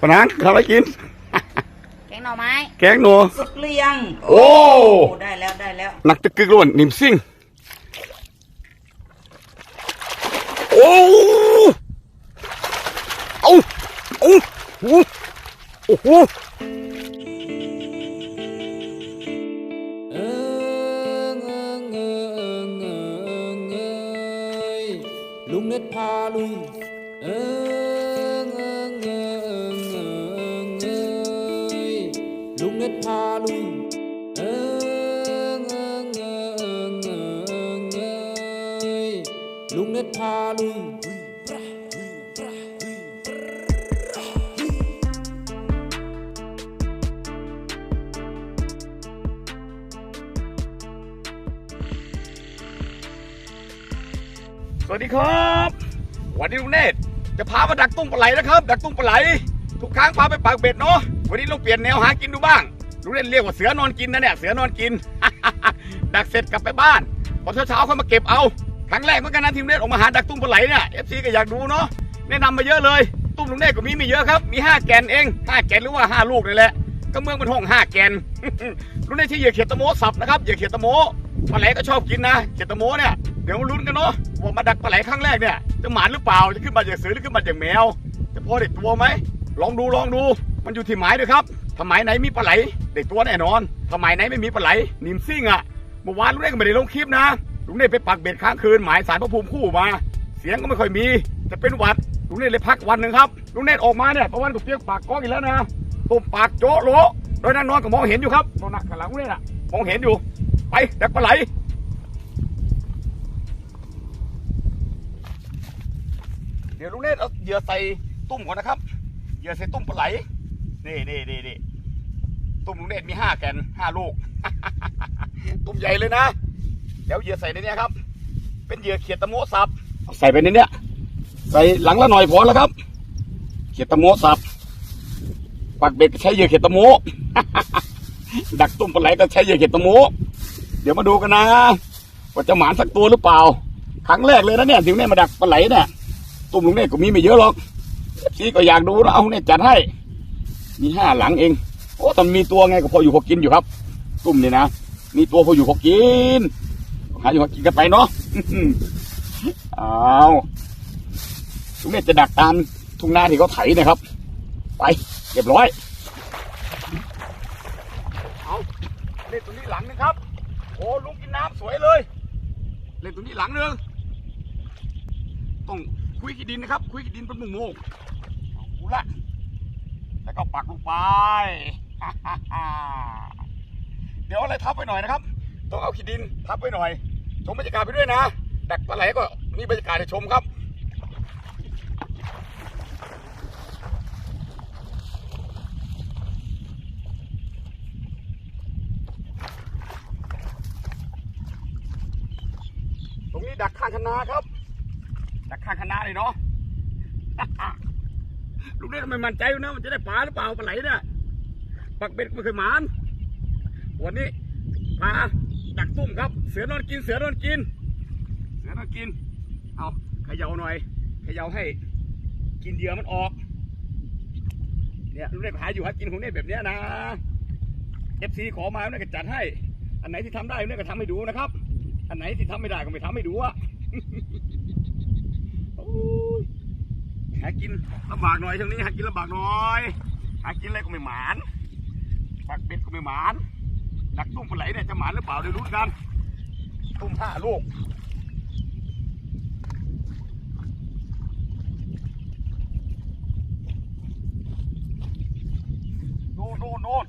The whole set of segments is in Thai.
ปะนังทำอะไรกิน แกงหน่อไม้แกงหนูสุกเลียงโอ้ ได้แล้วได้แล้วหนักตึกกึกล้วนนิ่มซิ่ง โอ้เอาโอ้โหโอ้โหเอิงเอิงเอิงเอิงเอยลุงเน็ตพาลุยเอิง วัสดีครับ วันนี้ลุงเนตจะพามาดักตุ้งปลาไหลนะครับ ดักตุ้งปลาไหล ทุกครั้งพาไปปากเบ็ดเนาะวันนี้เราเปลี่ยนแนวหากินดูบ้างลุงเนตเรียกว่าเสือนอนกินนะเนี่ยเสือนอนกิน ดักเสร็จกลับไปบ้านพอเช้าๆค่อยมาเก็บเอาครั้งแรกเหมือนกันนะทีมเนตออกมาหาดักตุ้งปลาไหลเนี่ยเอฟซีก็อยากดูเนาะแนะนำมาเยอะเลย ตุ้มลุงเนตก็มีไม่เยอะครับมีห้าแกนเองห้าแกนหรือว่าห้าลูกนี่แหละก็เมืองมันห้องห้าแกนลุงเนตที่เหยื่อเขียดตะโมสับนะครับเหยื่อเขียดตะโมปลาไหลก็ชอบกินนะเขียดตะโมเนี่ยเดี๋ยวมาลุ้นกันเนาะ ว่ามาดักปลาไหลครั้งแรกเนี่ยจะหมานหรือเปล่าจะขึ้นมาจากเสือหรือขึ้นมาจากแมว จะพอเด็ดตัวไหมลองดูลองดู มันอยู่ที่หมายด้วยครับถ้าหมายไหนมีปลาไหลเด็ดตัวแน่นอนถ้าหมายไหนไม่มีปลาไหลนิมซิ่งอะเมื่อวานลุงเนตรก็ไม่ได้ลงคลิปนะลุงเนตไปปักเบ็ดค้างคืนหมายสารพระภูมิคู่มา เสียงก็ไม่ค่อยมีแต่เป็นหวัดลุงเนตเลยพักวันหนึ่งครับลุงเนตออกมาเนี่ยประวันก็เปียกปากก้องอีกแล้วนะตุ่มปากโจะโลโดยนั่งนอนก็มองเห็นอยู่ครับโดนหนักกับหลังลุงเนตรอะมองเห็นอยู่ ไปดักปลาไหล เดี๋ยวลุงเนตเอาเหยื่อใส่ตุ้มก่อนนะครับเหยื่อใส่ตุ้มปลาไหลนี่นี่นี่นี่ตุ้มลุงเนตมีห้าแกนห้าลูก ตุ้มใหญ่เลยนะเดี๋ยวเหยื่อใส่ในเนี้ยครับ เป็นเหยื่อเขียดตะโมสับใส่ไปในเนี้ยใส่หลังละหน่อยพอแล้วครับ เขียดตะโมสับปักเบ็ดใช้เหยื่อเขียดตะโมดักตุ้มปลาไหลก็ใช้เหยื่อเขียดตะโมเดี๋ยวมาดูกันนะว่าจะหมานสักตัวหรือเปล่า ครั้งแรกเลยนะเนี่ยถึงเนี่ยมาดักปลาไหลเนี่ย ตุ้มลุงเนี่ก็มีไม่เยอะหรอกซีก็อยากดูนะเอาเนี่ยจัดให้ มีห้าหลังเอง โอ้แต่มีตัวไงก็พออยู่พอกินอยู่ครับ ตุ้มเนี่ยนะ มีตัวพออยู่พอกิน หาอยู่หากินกันไปเนาะเอาลุงเนี่ยจะดักตามทุ่งนาที่เขาไถนะครับ ไปเรียบร้อย เอาเล่นตรงนี้หลังนึงครับ โอ้ลุงกินน้ำสวยเลย เล่นตรงนี้หลังนึงต้อง คุยขี้ดินนะครับ คุยขี้ดินเป็นมุงโมงเอาละแล้วก็ปักลงไป เดี๋ยวเอาอะไรทับไปหน่อยนะครับ ต้องเอาขี้ดินทับไปหน่อย ชมบรรยากาศไปด้วยนะ ดักปลาไหลก็มีบรรยากาศให้ชมครับตรงนี้ดักข้างคณะครับ ดักข้างคณะเลยเนาะลูกเล่นทำไมมั่นใจนะมันจะได้ปลาหรือเปล่าปลาไหลเนี่ยปักเบ็ดไม่เคยหมานวันนี้ปลาดักตุ้มครับ เสือนอนกิน เสือนอนกิน เสือนอนกิน เอาเขย่าหน่อยเขย่าให้ กินเหยื่อมันออก เนี่ยลูกเล่นหาอยู่หากินของเนี่ยแบบเนี้ยนะเอฟซีขอมาเนี่ยก็จัดให้ อันไหนที่ทำได้เนี่ยก็ทำให้ดูนะครับ อันไหนที่ทำไม่ได้ก็ไม่ทำให้ดูอะ หากินลำบากหน่อยช่วงนี้หากินลำบากหน่อย หากินอะไรก็ไม่หมานปักเป็ดก็ไม่หมานดักตุ้มปลาไหลเนี่ยจะหมานหรือเปล่าเดี๋ยวรู้กันตุ้มห้าลูกดูดูโน่น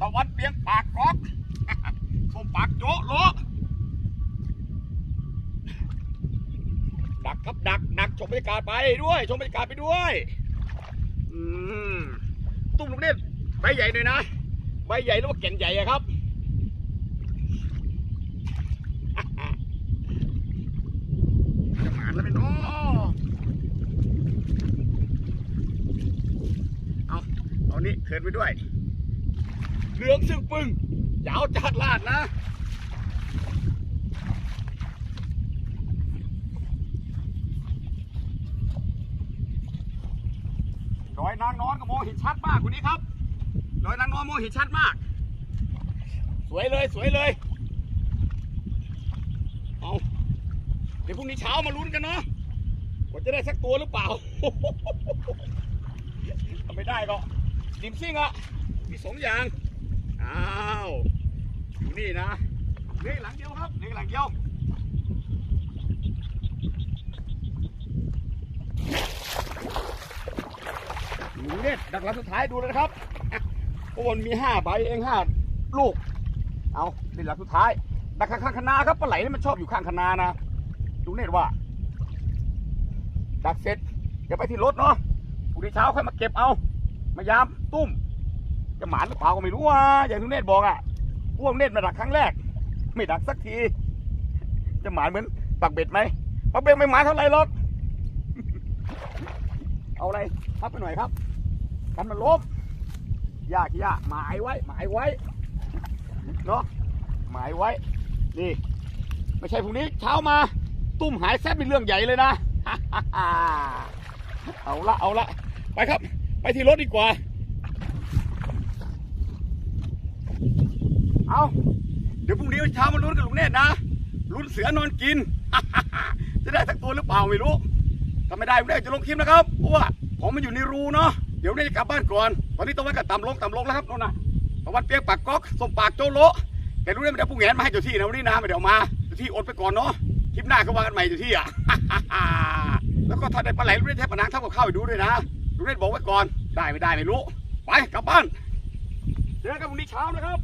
ตะวันเปียงปากกอกส้มปากโจะโล ดักครับดักดักชม บรรยากาศไปด้วย ชมบรรยากาศไปด้วยอืมตุ้มลูกเล่นใบใหญ่เลยนะ ใบใหญ่หรือว่าแก่นใหญ่อะครับจะหมานแล้วเป็นโอ้เอาเอานี่เขินไปด้วย เหลืองซึ่งปึงยาวจัดลาดนะ ร้อย อย นางนอนก็มองเห็นชัดมากกว่านี้ครับดอยนางนอนมองเห็นชัดมาก สวยเลยสวยเลยเอาเดี๋ยวพรุ่งนี้เช้ามาลุ้นกันเนาะว่าจะได้สักตัวหรือเปล่าทำไม่ได้ก็ดิมซิ่งอะมีสองอย่างอ้าวอยู่นี่นะเหลขหลังเดียวครับเหลขหลังเดียว หนูเนี่ยดักหลังสุดท้ายดูเลยนะครับโอ้มันมีห้าใบเองห้าลูก เอาเป็นหลักสุดท้าย ดักข้างๆคณาครับปลาไหลนี่มันชอบอยู่ข้างคณานะดูเน็ตว่า ดักเสร็จเดี๋ยวไปที่รถเนาะพรุ่งนี้เช้าค่อยมาเก็บเอา มายามตุ้ม จะหมานหรือเปล่าก็ไม่รู้ว่าอย่างทุกเนตบอกอะพวกเนตมาดักครั้งแรก ไม่ดักสักที จะหมานเหมือนปักเบ็ดไหมปักเบ็ดไม่หมานเท่าไหร่หรอก เอาอะไรพับไปหน่อยครับ กันมันล้มยากยากหมายไว้ หมายไว้เนาะหมายไว้ นี่ ไม่ใช่พรุ่งนี้เช้ามา ตุ้มหายแซ่บเป็นเรื่องใหญ่เลยนะ เอาละเอาละไปครับ ไปที่รถดีกว่า เอาเดี๋ยวพรุ่งนี้เช้ามาลุ้นกับลุงเนตรนะลุ้นเสือนอนกิน จะได้สักตัวหรือเปล่าไม่รู้ถ้าไม่ได้ลุงเนตรจะลงคลิปนะครับเพราะว่าผมมันอยู่ในรูเนาะ เดี๋ยวเนตรจะกลับบ้านก่อน ตอนนี้ตะวันก็ต่ำลงต่ำลงแล้วครับโน่นน่ะตะวันเปียกปากก๊อกสมปากโจโลแต่ลุงเนตรไม่ได้ผู้แหงนมาให้เจ้าที่นะวันนี้นะไม่เดี๋ยวมาเจ้าที่อดไปก่อนเนาะคลิปหน้าก็ว่ากันใหม่เจ้าที่อะแล้วก็ถ้าได้ปลาไหลลูกเนตรแทบปะนังเท่ากับข้าวไปดูด้วยนะลูกเนตรบอกไว้ก่อนได้ไม่ได้ไม่รู้ ไปกลับบ้านเจอกันพรุ่งนี้เช้านะครับ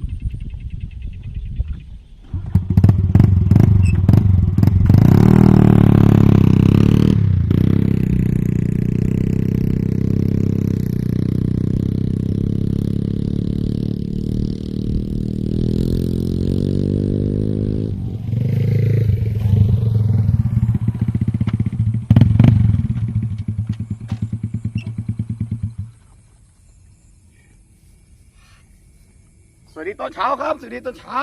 เช้าครับสวัสดีตอนเช้า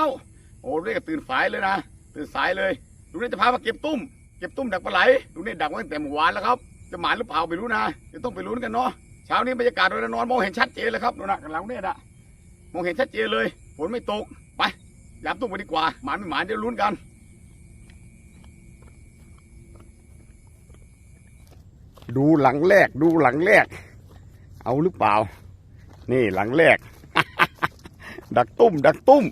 โอ้เรียกตื่นสายเลยนะ ตื่นสายเลยลุงเนี่จะพามาเก็บตุ้ม เก็บตุ้มดักปลาไหลลุงเนี่ดักไว้ตั้งแต่เมื่อวานแล้วครับ จะหมานหรือเปล่าไม่รู้นะจะต้องไปลุ้นกันเนาะ เช้านี้บรรยากาศโดยนอนมองเห็นชัดเจนเลยครับดูนะกำลังเนี่ยนะมองเห็นชัดเจนเลย ฝนไม่ตก ไปยามตุ้มไปดีกว่า หมานไม่หมานเดี๋ยวลุ้นกันดูหลังแรกดูหลังแรก เอาหรือเปล่า นี่หลังแรก ดักตุ้ม ดักตุ้ม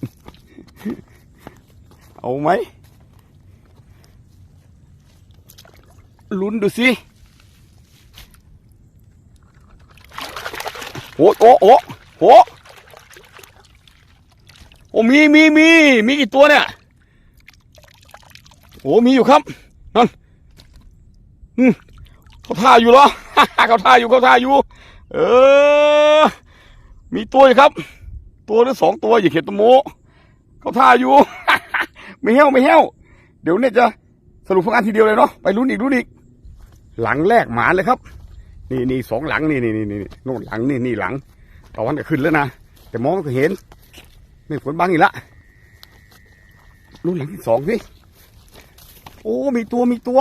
เอาไหมลุ้นดูสิโอ้โอ้โอ้โอ้โอ้มีมีมีมีกี่ตัวเนี่ยโอ้มีอยู่ครับนั่นอืมเขาท่าอยู่เหรอเขาท่าอยู่เขาท่าอยู่ เออ มีตัวอยู่ครับ ตัวหรือสองตัวอย่าเขียนตัวโมเขาท่าอยู่ ไม่เหี้ยวไม่เหี้ยวเดี๋ยวเนี่ยจะสรุปผลงานทีเดียวเลยเนาะไปลุ้นอีกลุ้นอีก หลังแรกหมาเลยครับ นี่นี่สองหลังนี่นี่นี่นี่โน่นหลังนี่นี่หลังตะวันก็ขึ้นแล้วนะแต่มองก็เห็นไม่ฝนบังอีกละลุ้นหลังที่สองสิโอ้มีตัวมีตัว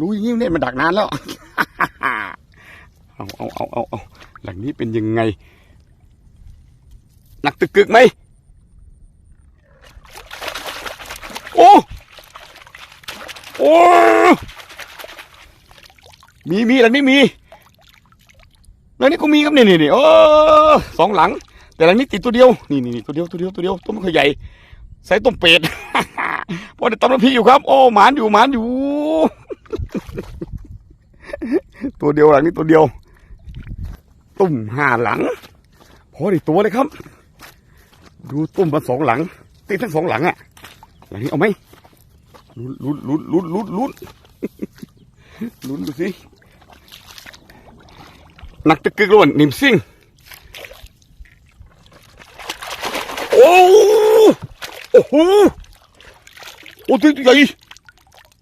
รู้อย่างนี้เนี่ยมันดักนานแล้ว เอาเอาเอาเอาเอาหลังนี้เป็นยังไง หนักตึกกึกไหมโอ้โอ้มีมีหลังนี้มีหลังนี้ก็มีครับนี่นี่นี่โอ้สองหลัง แต่หลังนี้ติดตัวเดียวนี่นี่นี่ตัวเดียวตัวเดียวตัวเดียวตัวมันค่อยใหญ่ใส่ต้มเป็ดพอได้ตำน้ำพริกอยู่ครับ โอ้หมานอยู่หมานอยู่ ตัวเดียวหลังนี้ตัวเดียว ตุ่มห้าหลัง พอได้ตัวเลยครับ ดูตุ่มมาสองหลังติดทั้งสองหลังอะหลังนี้เอาไหมลุ้นลุ้นลุ้นลุ้นลุ้นลุ้นลุ้นดูสิหนักตะกึกล้วนนิ่มซิ่งโอ้โอ้โหโอ้ตัวใหญ่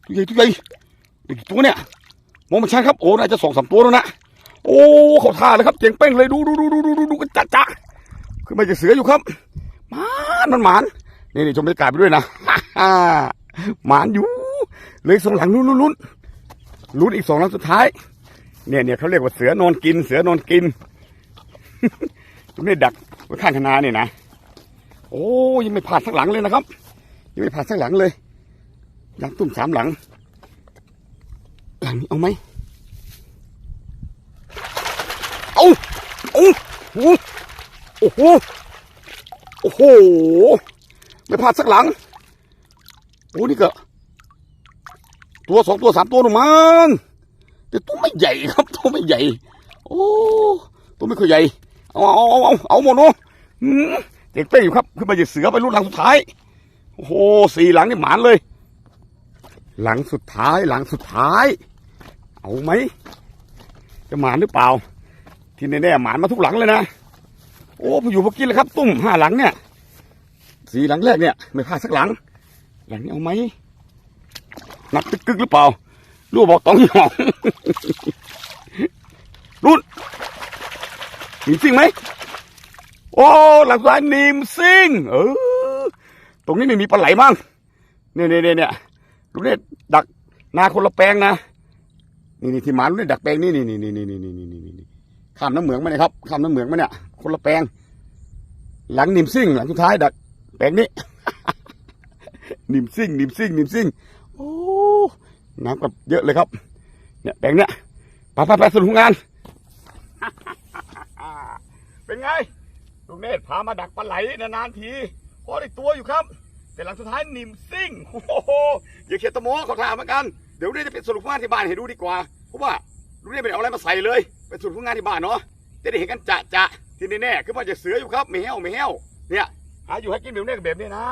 ตัวใหญ่ตัวใหญ่เด็กตัวเนี่ยมองไม่ชัดครับโอ้น่าจะสองสามตัวแล้วนะโอ้เขาท่าเลยครับเจียงเป้งเลยดูดูดูดูดูดูกันจัดจ้าขึ้นมาจะเสืออยู่ครับานมันหมานนี่นี่ชมบรรยากาศไปด้วยนะหมานอยู่เลยสองหลังลุ้นลุ้นลุ้นอีกสองหลังสุดท้าย เนี่ยเนี่ยเขาเรียกว่าเสือนอนกิน เสือนอนกินตรงนี้ดักไว้ข้างคณาเนี่ยนะโอ้ยังไม่ผ่านสักหลังเลยนะครับ ยังไม่ผ่านสักหลังเลยหลังตุ้มสามหลัง หลังนี้เอาไหมเอาเอาโอ้โอ้โห โอ้โห ไม่ผ่านสักหลัง โอ้นี่ก็ ตัวสองตัวสามตัวหนูมั้งแต่ตัวไม่ใหญ่ครับ ตัวไม่ใหญ่ โอ้ ตัวไม่ค่อยใหญ่ เอาเอาเอาเอาเอาหมดเนาะเด็กเป้อยู่ครับ ขึ้นมาจากเสือไปรุ่นหลังสุดท้าย โอ้โห สี่หลังนี่หมานเลย หลังสุดท้าย หลังสุดท้าย เอาไหม จะหมานหรือเปล่า ที่แน่ๆหมานมาทุกหลังเลยนะ โอ้อยู่พอกินแล้วครับ ตุ้มห้าหลังเนี่ยสีหลังแรกเนี่ย ไม่พลาดสักหลัง หลังนี้เอาไหมหนักตึกกึกหรือเปล่าลูกบอกต้องหยองรุ่นมีซิ่งไหมโอ้หลังซ้ายนิมซิ่งเออตรงนี้ไม่มีปลาไหลมั้งเนี่ยเนี่ยเนี่ยลูกเนี่ยดักนาคนละแปลงนะนี่นี่ที่หมาลูกเนี่ยดักแปลงนี่นี่นี่นี่นี่นี่นี่ข้ามน้ำเหมืองไหมครับข้ามน้ำเหมืองไหมเนี่ย คนละแปลง หลังนิมซิ่ง หลังสุดท้ายดัก แปลงนี้ นิมซิ่งนิมซิ่งนิมซิ่งโอ้น้ำกับเยอะเลยครับ เนี่ยแปลงเนี้ยไปไปไปสรุปงาน เป็นไงลุงเนตรพามาดักปลาไหลนานๆทีพอได้ตัวอยู่ครับ แต่หลังสุดท้ายนิมซิ่งโอ้โหอย่าเขียนตะโมขอทาเหมือนกัน เดี๋ยวเนตรจะไปสรุปงานที่บ้านให้ดูดีกว่าเพราะว่าลุงเนตรไม่เอาอะไรมาใส่เลย ไปสรุปงานที่บ้านเนาะจะได้เห็นกันจะจะ ที่แน่ๆคือว่าจะเสืออยู่ครับไม่แห้วไม่แห้วเนี่ยหาอยู่ให้กินแบบนี้แบบนี้นะ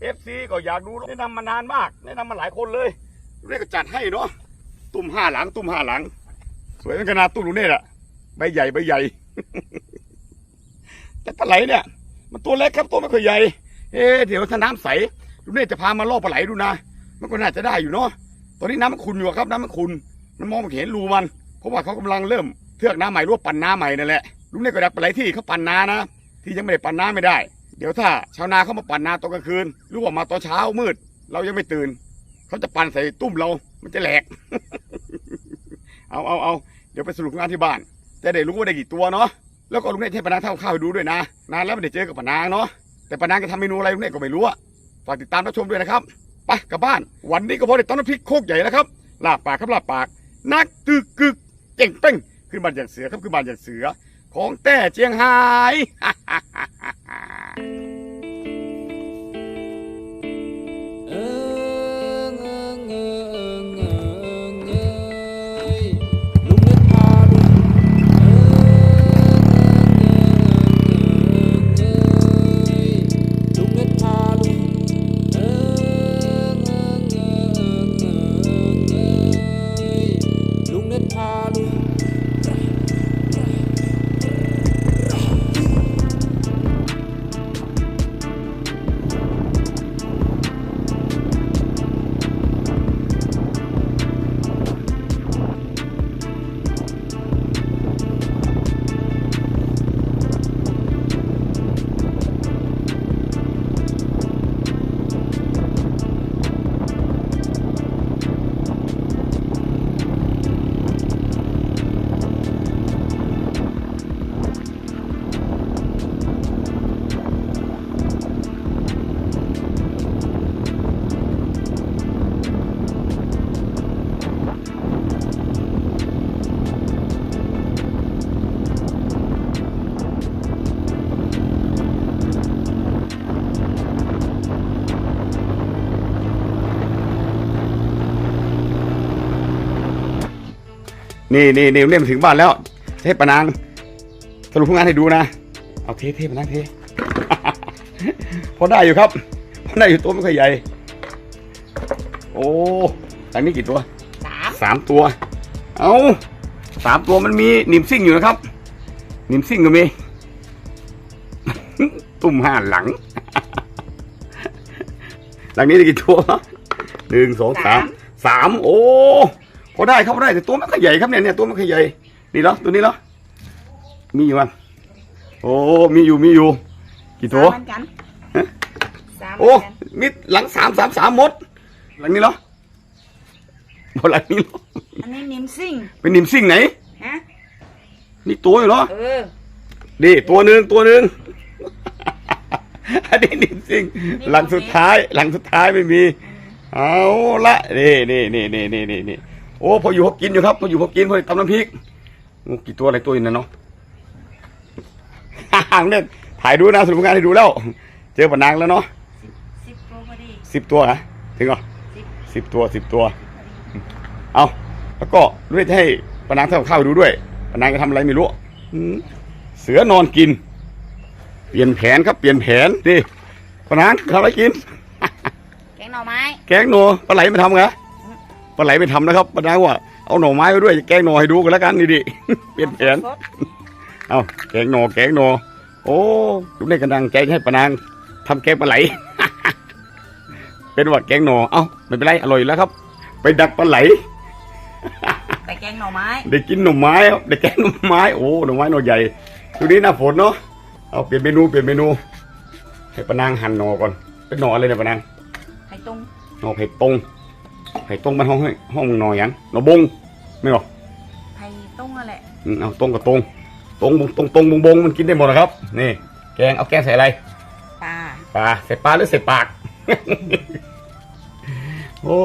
เอฟซีก็อยากดูแนะนำมานานมากแนะนำมาหลายคนเลยเนตรกจัดให้เนาะตุ่มห้าหลังตุ่มห้าหลัง สวยเหมือนกันนะตุ่มลุงเนตรอะใบใหญ่ใบใหญ่แต่ปลาไหลเนี่ย มันตัวเล็กครับตัวไม่ค่อยใหญ่เอ๊เดี๋ยวถ้าน้ำใสลุงเนตจะพามาล่อปลาไหลดูนะมันก็น่าจะได้อยู่เนาะตอนนี้น้ำมันขุ่นอยู่ครับน้ำมันขุ่นมันมองไม่เห็นรูมัน เพราะว่าเขากำลังเริ่มเทือกน้ำใหม่รือว่าปั่นน้ำใหม่นั่นแหละ ลุงเนตรก็ดักปลาไหลที่เขาปั่นน้ำนะ ที่ยังไม่ได้ปั่นน้ำไม่ได้ เดี๋ยวถ้าชาวนาเขามาปั่นนาตอนกลางคืน หรือว่ามาตอนเช้ามืด เรายังไม่ตื่น เขาจะปั่นใส่ตุ้มเรา มันจะแหลก เอาเอาเอาเดี๋ยวไปสรุปงานที่บ้าน จะได้รู้ว่าได้กี่ตัวเนาะ แล้วก็ลุงเนตรให้ปานาเท่าข้าวให้ดูด้วยนะ นานแล้วไม่ได้เจอกับปานางเนาะ แต่ปานางจะทำเมนูอะไรลุงเนตรก็ไม่รู้อะฝากติดตามรับชมด้วยนะครับ ไปกลับบ้าน วันนี้ก็พอได้ต้อนน้ำพริกโคกใหญ่แล้วครับ ลาบปากครับลาบปาก นักตึกกึกเก่งเป้งขึ้นบ้านอย่างเสือครับขึ้นบ้านอย่างเสือ ของแต่เจียงไฮ้ นี่นี่นี่ลุงเนตรมาถึงบ้านแล้วจะให้ปานางสรุปงานให้ดูนะเอาเทเทปานางเทพอได้อยู่ครับพอได้อยู่ตัวไม่ค่อยใหญ่ โอ้ทางนี้กี่ตัวสามสามตัว เอาสามตัวมันมีนิมซิ่งอยู่นะครับนิมซิ่งก็มีตุ่มห้าหลัง หลังนี้ได้กี่ตัวหนึ่งสองสามสามโอ้ พอได้ครับพอได้แต่ตัวไม่ค่อยใหญ่ครับเนี่ยเนี่ยตัวไม่ค่อยใหญ่นี่เหรอตัวนี้เหรอมีอยู่มั้ยโอ้มีอยู่มีอยู่ กี่ตัวสามเหมือนกันฮะสามเหมืโอ้อนกันมีหลังสามสามสามหมด หลังนี้เหรอบนหลังนี้เหรออันนี้นิมซิ่งเป็นนิมซิ่งไหนฮะนี่ตัวอยู่เหรอ เออนี่ ตัวหนึ่งตัวหนึ่ง อันนี้นิมซิ่งนี่หลังสุดท้าย หลังสุดท้ายไม่มี เอาละนี่นี่นี่นี่นี่นี่นี่ โอ้พออยู่พอกินอยู่ครับพออยู่พอกินพอตำน้ำพริกโอ้กี่ตัวอะไรตัวอยู่นั่นเนาะห่างเนี่ยถ่ายดูนะสรุปงานให้ดูแล้ว เจอปะนางแล้วเนาะสิบตัวพอดีสิบตัวฮะถึงเหรอสิบสิบตัวสิบตัว เอาแล้วก็ด้วยจะให้ปะนางทำกับข้าวให้ดูด้วยปะนางจะทำอะไรไม่รู้อืมเสือนอนกิน เปลี่ยนแผนครับเปลี่ยนแผนดิปะนางทำอะไรกิน แกงหน่อไม้ แกงหนอปลาไหลไม่ทำไง ปลาไหลไม่ทำนะครับปะนางว่าเอาหน่อไม้ไปด้วยแกงหนอให้ดูกันแล้วกันนี่ดิเปลี่ยนแผนสดเอาแกงหนอแกงหนอโอ้ลูกเล่นกำลังใจให้ปะนางทำแกงปลาไหล เป็นว่าแกงหนอเอ้าไม่เป็นไรอร่อยอยู่แล้วครับ ไปดักปลาไหลแต่แกงหน่อไม้ได้กินหน่อไม้ครับได้แกงหน่อไม้โอ้หน่อไม้หน่อใหญ่ช่วงนี้หน้าฝนเนาะเอาเปลี่ยนเมนูเปลี่ยนเมนูให้ปะนางหั่นหน่อก่อนเป็นหน่ออะไรเนี่ยปะนางไข่ต้มหน่อไผ่ตรง ไผ่ตรงมันห้องให้ห้องหน่อหยังหน่อบงไม่หรอไข่ต้มนั่นแหละอืมเอาตรงกับตรงตรงบงตรงตรงบงบงมันกินได้หมดนะครับ นี่ แกงเอาแกงใส่อะไรปลาปลาใส่ปลาหรือใส่ปาก โอ้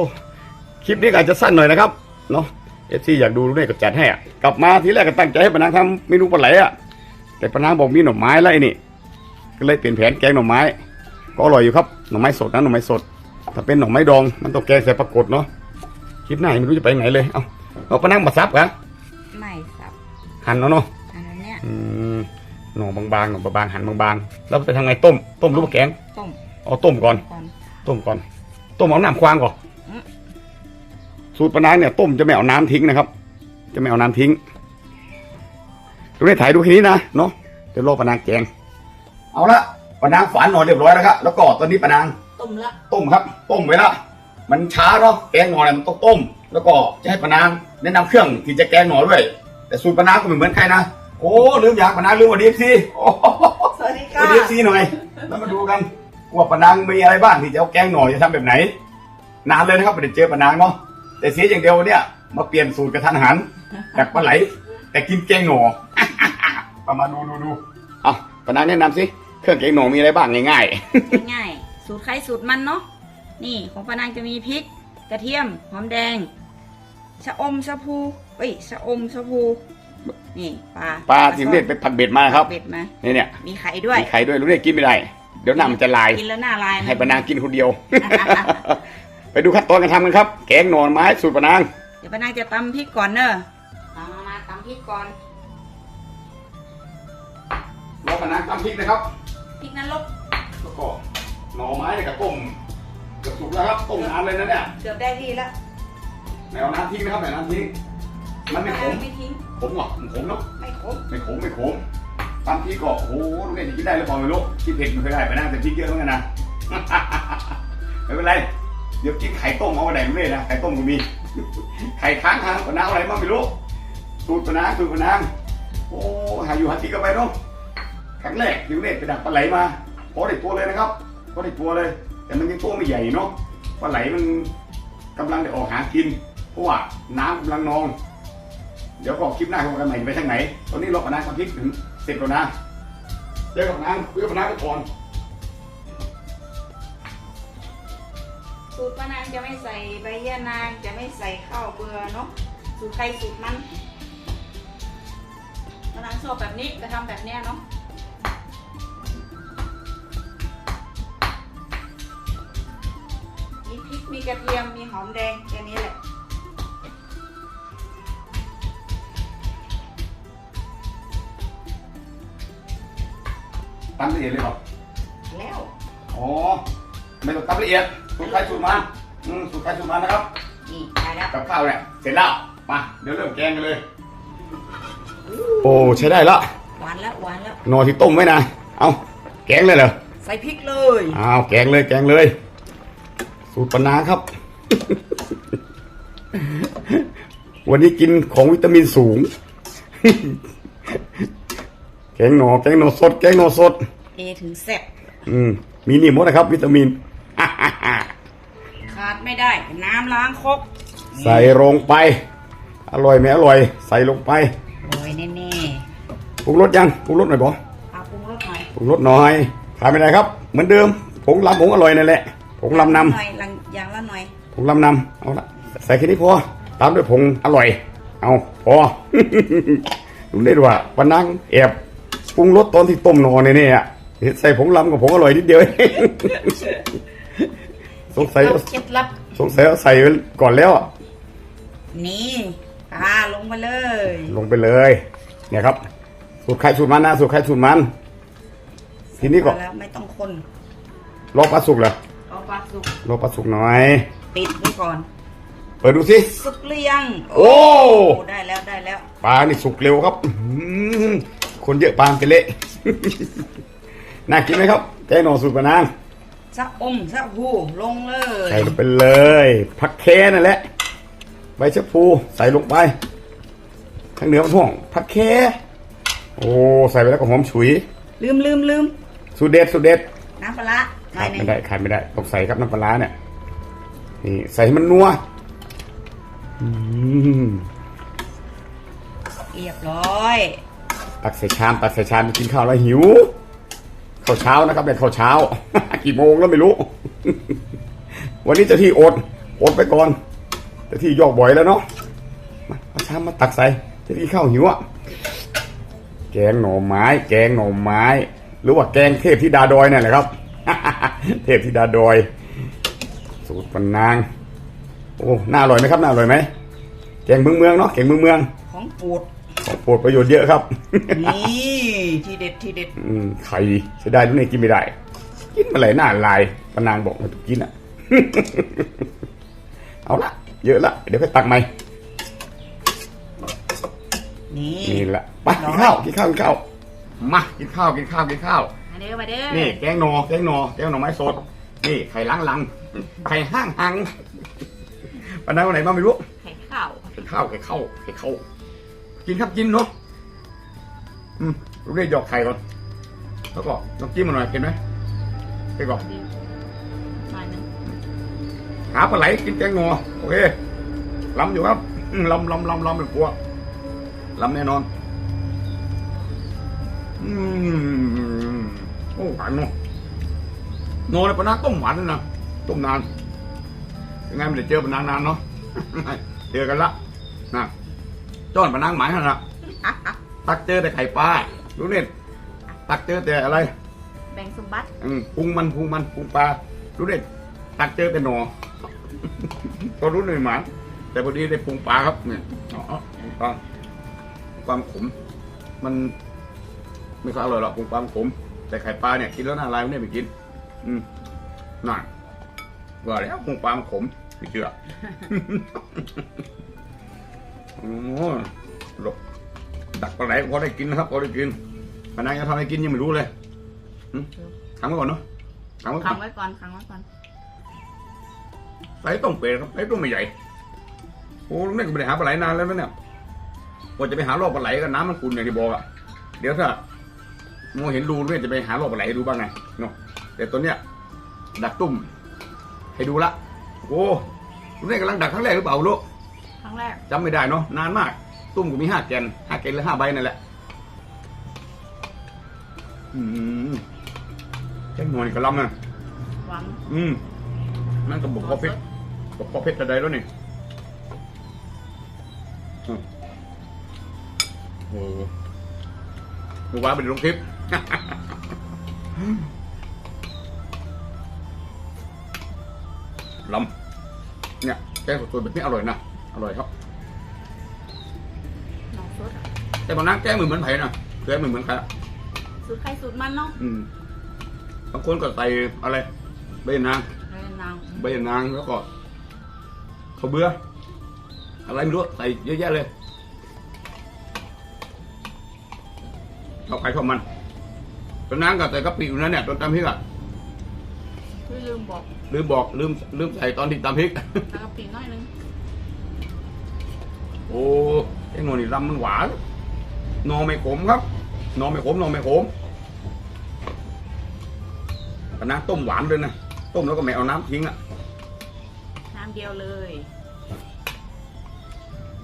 คลิปนี้ก็อาจจะสั้นหน่อยนะครับเนาะเอฟซีอยากดูด้วยก็จัดให้อะกลับมาทีแรกก็ตั้งใจให้ปานางทำเมนูปลาไหลอะแต่ปานางบอกมีหน่อไม้แล้วไอ้นี่ก็เลยเปลี่ยนแผนแกงหน่อไม้ ก็อร่อยอยู่ครับหน่อไม้สดนะหน่อไม้สด ถ้าเป็นหน่อไม้ดองมันต้องแกงใส่ปลากดเนาะคลิปหน้าไม่รู้จะไปไหนเลยเอาเอาปานางมาซับกันไม่สับหั่นเนาะเนาะอันนั้นเนี่ยอืมหน่อบางๆหน่อบางๆหั่นบางๆแล้วไปทำไงต้ม ต้มหรือว่าแกงต้มเอาต้มก่อนก่อนต้มก่อน ต้มเอาน้ำควางก่อนอืมสูตรปะนางเนี่ยต้มจะไม่เอาน้ำทิ้งนะครับ จะไม่เอาน้ำทิ้งดูในถ่ายดูแค่นี้นะเนาะเดี๋ยวรอปะนางแกงเอาละปะนางฝานหน่อยเรียบร้อยแล้วครับแล้วก็ตอนนี้ปะนาง ต้มละต้มครับ ต้มไว้ละมันช้าเนาะแกงหน่อเนี่ยมันต้องต้ม แล้วก็จะให้ปะนางแนะนำเครื่องที่จะแกงหน่อด้วย แต่สูตรปะนางก็ไม่เหมือนใครนะโอ้ลืมอย่างปะนางลืมวันดีซีโอ้สวัสดีวัค่ะนดีซีหน่อย แล้วมาดูกันว่าปะนางมีอะไรบ้างที่จะเอาแกงหน่อจะทำแบบไหน นานเลยนะครับไม่ได้เจอปะนางเนาะแต่เสียอย่างเดียวเนี่ยมาเปลี่ยนสูตรกระทันหันจากปลาไหล แต่กินแกงหน่อเอามาดูดูดูเอาปะนางแนะนำสิเครื่องแกงหน่อมีอะไรบ้างง่ายง่ายๆ สูตรใครสูตรมันเนาะนี่ของปานางจะมีพริก กระเทียมหอมแดงชะอมชะพูเอ้ยชะอมชะพูนี่ปลาๆปลาที่เรียกไปผัดเบ็ดมาครับเบ็ดมานี่เนี่ยมีไข่ด้วยมีไข่ด้วยลูกเรียกกินไม่ได้เดี๋ยวน้ำมันจะลายกินแล้วหน้าลายให้ปะนางกินคนเดียว ไปดูขั้นตอนการทำกันครับ แกงหน่อไม้สูตรปะนาง เดี๋ยวปานางจะตำพริกก่อนเนอะมามามาตำพริกก่อนรอปะนางตำพริกนะครับพริกนั้นลบแล้วก็ หน่อไม้เนี่ยกับต้มเกือบสุกแล้วครับต้มนานเลยนะเนี่ยเกือบได้ที่แล้วไม่เอาน้ำทิ้งนะครับไม่เอาน้ำทิ้งมันไม่ขมไม่ทิ้งขมเหรอมันขมเนาะไม่ขมไม่ขมไม่ขมตามพี่ก็โอ้โหลูกเนี่ยจะกินได้หรือเปล่าไม่รู้กินเผ็ดไม่เคยได้ไปนั่งแต่พริกเยอะเหมือนกันนะไม่เป็นไรเดี๋ยวกินไข่ต้มเอาไปไหนไม่ได้นะไข่ต้มก็มีไข่ค้างทางปะนางอะไรบ้างไม่รู้สูตรปะนางสูตรปะนางโอ้หาอยู่หากินกันไปเนาะครั้งแรกที่ลูกเนี่ยไปดักปลาไหลมาพอได้ตัวเลยนะครับ พอได้ตัวเลย แต่มันยังตัวไม่ใหญ่เนาะปลาไหลมันกำลังได้ออกหากิน เพราะว่าน้ำกำลังนอง เดี๋ยวก็คลิปหน้าเขากันใหม่ไปทางไหน ตอนนี้เราปะนางทำพริกถึงเสร็จแล้วนะเจอกับนางคุยกับนางไปก่อนสูตรปานางจะไม่ใส่ใบยะนางจะไม่ใส่ข้าวเบื่อเนาะสูตรใครสูตรมันปานางชอบแบบนี้จะทำแบบเนี้ยเนาะ มีกระเทียม มีหอมแดงแค่นี้แหละ ตำละเอียดเลยเหรอแล้วอ๋อ ไม่ต้องตำละเอียดสูตรใครสูตรมันอืมสูตรใครสูตรมันนะครับ นี่ได้แล้วกับข้าวเนี่ย เสร็จแล้ว มา เดี๋ยวเริ่มแกงกันเลย โอ้ใช้ได้ละ หวานแล้วหวานแล้ว นอที่ต้มไว้นะ เอาแกงเลยเหรอ ใส่พริกเลย อ้าว แกงเลย แกงเลย สูตรปะนาครับ วันนี้กินของวิตามินสูง แกงหนอแกงหนอสด แกงหนอสด เอถึงแซ่บอืมมีนี่หมดนะครับ วิตามิน ขาดไม่ได้ น้ำล้างครกใส่ลงไป อร่อยไหมอร่อย ใส่ลงไปโอ้ยแน่ปรุงรสยังปรุงรสหน่อยบอๆเอาปรุงรสหน่อย ปรุงรสหน่อยขาดไม่ได้ครับ เหมือนเดิมผงลำผงอร่อยนั่นแหละ ผงลำนหน่อยลังอย่างละหน่อยำผงลำนำเอาละใส่แค่นี้พอตามด้วยผงอร่อย เอาพอ ดูได้ด้วยว่าปานังแอบปรุงรสตอนที่ต้มนอนเนี่ยเนี่ยใส่ผงลำกับผงอร่อยนิดเดียวเอง สงสัยเคล็ดลับสงสัยเอาใส่ไว้ก่อนแล้วอะ นี่ปลาลงไปเลยลงไปเลย เนี่ยครับ สูตรใครสูตรมันนะสูตรใครสูตรมัน ทีนี้ก็ พอแล้วไม่ต้องคนรอปลาสุกเหรอเอา ปลาสุกรอปลาสุกหน่อย ปิดไว้ก่อน เปิดดูสิ สุกหรือยังโอ้ ได้แล้วได้แล้ว ปลานี่สุกเร็วครับอื้อหือคนเยอะปลาเป็นเละ น่ากินไหมครับแกงหน่อสูตรปลานางสะอมสะพูลงเลยใส่ลงไปเลยผักแคนั่นแหละ ใบชะพูใส่ลงไปทางเหนือมันห่วงผักแคโอ้ใส่ไปแล้วก็หอมฉุย ลืมลืมลืมสูตรเด็ดสูตรเด็ดน้ำปลาร้าหน่ ขาอยดหนึไม่งได้ขาดไม่ได้ต้องใส่ครับน้ำปลาร้าเนี่ยนี่ใส่ให้มันนัวอืมเรียบร้อยตักใส่ชามตักใส่ชามกินข้าวแล้วหิวข้าวเช้านะครับเป็นข้าวเช้า กี่โมงแล้วไม่รู้ วันนี้เจะที่อดอดไปก่อนเจะที่ยอกบ่อยแล้วเนาะมาเอาชามมาตักใส่เจะที่ข้าวหิวอะแกงหน่อไม้ แกงหน่อไม้ หรือว่าแกงเทพธิดาดอยนั่นแหละครับ เทพธิดาดอย สูตรปนนาง โอ้น่าอร่อยไหมครับน่าอร่อยไหมแกงเมืองเมืองๆเนาะแกงเมืองเมืองของปูดๆของโปรดประโยชน์เยอะครับ นี่ทีเด็ดทีเด็ดอืมไข่เสียดายลูกนี่กินไม่ได้ กินมาไหลหน้าลายปานางบอกไมาถูกกินอะ เอาละเยอะละเดี๋ยวไปตักใหม่นี่นี่ละไปกินข้าวกินข้าวกินข้าวมากินข้าวกินข้าวกินข้าวมา เด้อมาเด้อนี่แกงหนอแกงหนอแกงหน่อไม้สด นี่ไข่ล้างลังไข่ห้างหังปานางวันไหนบ้างไม่รู้ไข่ข้าวไข่ข้าวไข่ข้าวไข่ข้าวกินครับกินเนาะอืมลูกเรียกหยอกไข่ก่อนแล้วก็น้ำจิ้มมาหน่อยเห็นไหมไปก่อนหน่อยหนึงหาปลาไหลกินแกงงอโอเคลำอยู่ครับอืมลำลำลำลำเป็นกลัวลำแน่นอน อืม โอ้หวานเนาะนอนในปลานาต้มหวานนะต้มนานยังไงไม่ได้เจอปลานางนานเนาะเจอกันละนะจ้อนปลานางหมายขนาดตักเจอแต่ไข่ปลารู้เนี่ยตักเจอแต่อะไร แบ่งสมบัติอืมพุงมันพุงมันพุงปลารู้เด็ดตักเจอแต่หนอก็รู้หน่อยหมาแต่พอดีได้พุงปลาครับเนี่ยอ๋อพุงปลาความขมมันไม่ค่อยอร่อยหรอกพุงปลามันขม แต่ไข่ปลาเนี่ยกินแล้วน่าลายไม่ได้ไปกิน อืมน่าว่าแล้วพุงปลามันขมไม่เชื่อโอ้หลบดักปลาไหลพอได้กินนะครับพอได้กินพนักงานทำอะไรกินยังไม่รู้เลยขังไว้ก่อนเนาะขังไว้ก่ขัองนไว้ก่อนขังไว้ก่อนไซส์ต้องเปรตครับไซส์ต้องไม่ใหญ่โอ้ลุงเนี่ยก็ไม่ได้หาปลาไหลนานแล้วนะเนี่ยกว่าจะไปหารอบปลาไหลก็น้ำมันขุ่นอย่างที่บอกอะเดี๋ยวถ้า โมเห็นรูลุงเนี่ยจะไปหารอบปลาไหลให้ดูบ้างไงเนาะแต่ตัวเนี้ยดักตุ่มให้ดูละโอ้ลุงเนี่ยกำลังดักครั้งแรกหรือเปล่าลูกครั้งแรกจำไม่ได้เนาะนานมาก ตุ้มก็มีห้าแกนห้าแกนหรือห้าใบนั่นแหละอืมแค่หน่วยกระลำนะหวังอืมนั่นก็บอกพอเพชรบอกพอเพชรจะได้แล้วนี่อืมโอ้ดูว่าเป็นลงคลิป ลำเนี่ยแกงสดๆแบบนี้อร่อยนะ อร่อยครับน้องสดอะแต่บางนั้นแกงเหมือนเหมือนไผ่นะแกงเหมือนเหมือนไผ่อะสูตรใครสูตรมันเนาะอืมบางคนก็ใส่อะไรใบนางเลยนางใบนางแล้วก็ข้าวเบื่อ อะไรไม่รู้ใส่เยอะแยะเลยชอบใครชอบมัน ตอนนั้นก็ใส่กะปิอยู่นั่นเนี่ยตอนตำพริกอะพี่ลืมบอกลืมบอกลืมลืมใส่ตอนที่ตำพริกแล้วก็ปีน้อยหนึงโอ้ไอ้หนวนี่ลำมันหวานหนอไม่ขมครับหนอไม่ขมหนอไม่ขมปะน้ำต้มหวานเลยนะต้มแล้วก็ไม่เอาน้ำทิ้งอะน้ำเดียวเลย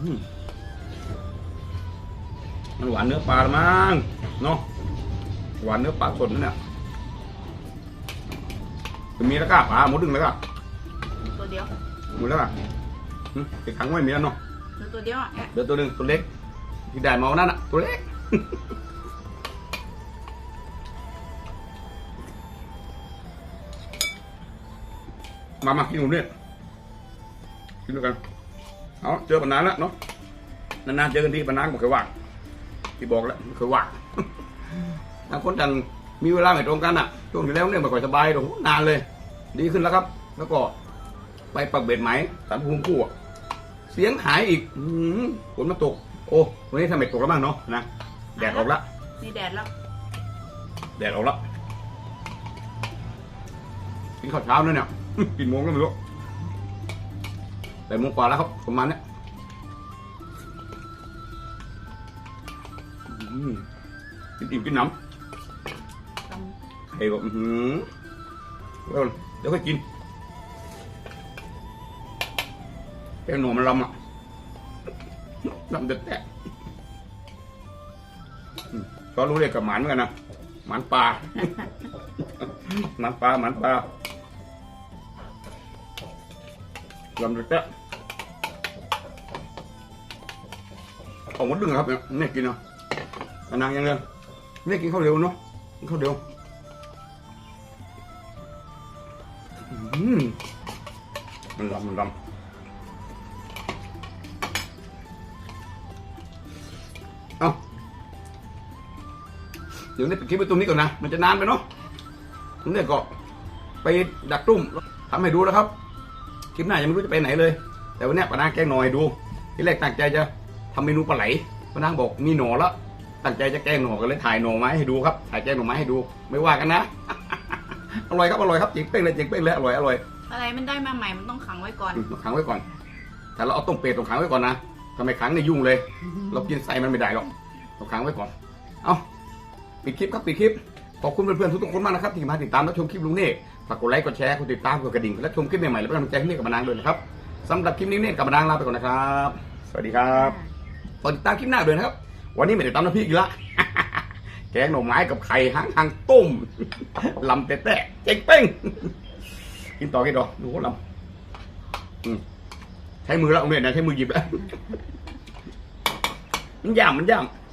อืมมันหวานเนื้อปลาละมั้งเนาะ หวานเนื้อปลาสดนั่นเนี่ยจะมีแล้วก็ปลาหมดดึงแล้วก็ตัวเดียวหมดแล้วก็หึไปขังไว้มีแล้วเนาะเหลือตัวเดียวอะเดี๋ยวตัวหนึ่งตัวเล็ก ที่ได้มาวันนั้นอะ ตัวเล็กมามากินหนูเนี่ยกินด้วยกัน เอาเจอปัญหาแล้วเนาะ นานๆเจอกันทีปัญหาบอกเคยว่างที่บอกแล้วไม่เคยว่าง ต่างคนต่างมีเวลาไม่ตรงกันอะช่วงที่แล้วเนี่ยไม่ค่อยสบายตรงนานเลย ดีขึ้นแล้วครับ แล้วก็ไปปักเบ็ดไหมสารภูมิคู่อะเสียงหายอีกอืมฝนมาตก โอ้วันนี้ทำเบ็ดตกแล้วบ้างเนาะนะแดดออกละนี่แดดแล้วแดดออกละกินข้าวเช้าเนี่ยเนี่ยกินโมงก็ไม่รู้แปดโมงกว่าแล้วครับประมาณเนี้ยอืมกินอิ่มกินหนำต ไอ้บอกอื้อหือเดี๋ยวเดี๋ยวค่อยกินแกงหนูมันลำอะลำเด็ดแตะอืมก็รู้เรียกกับหมันเหมือนกันนะหมันปลา หมันปลาหมันปลาลำเด็ดแตะเอาหมดดึงครับเนี่ยเนี่ยกินเนาะอันนางยังเร็วเนี่ยกินข้าวเร็วเนาะกินข้าวเร็ว อืมมันลำมันลำเอาเดี๋ยวนี้ไปคลิปไปตรงนี้ก่อนนะ มันจะนานไปเนาะตรงนี้ก็ไปดักตุ้มทำให้ดูแล้วครับ คลิปหน้ายังไม่รู้จะไปไหนเลย แต่วันนี้ป้านางแกงหน่อยดู ที่แรกตั้งใจจะทำเมนูปลาไหลป้านางบอกมีหน่อแล้วตั้งใจจะแกงหน่อกันเลยถ่ายหน่อไม้ให้ดูครับ ถ่ายแกงหน่อไม้ให้ดู ไม่ว่ากันนะ อร่อยครับอร่อยครับจิงเป้งเลยจิงเป้งเลยอร่อยอร่อยำอะไรมันได้มาใหม่มันต้องขังไว้ก่อนอืมขังไว้ก่อนแต่เราเอาต้มเป็ดต้องขังไว้ก่อนนะทำไมขังเนี่ยยุ่งเลย เรากินใส่มันไม่ได้หรอกต้องขังไว้ก่อน เอาปิดคลิปครับปิดคลิปขอบคุณเพื่อนๆทุกๆคนมากนะครับที่มาติดตามและชมคลิปลุงเน่ฝากกดไลค์กดแชร์กดติดตามกดกระดิ่งและชมคลิปใหม่ๆและเป็นกำลังใจให้เน่กับมานางด้วยนะครับสำหรับคลิปนี้เน่กับมานางลาไปก่อนนะครับ สวัสดีครับฝากติดตามคลิปหน้าด้วยนะครับ วันนี้ไม่ได้ตามน้ำพริกอีกละแก งหน่อไม้กับไข่หางหางต้มลำแต่แต่เจ๊งเป้งกินต่อกินต่อดูลำใช้มือแล้วโรงเรียนะใช้มือหยิบแล้วมันย่ำมันย่ำ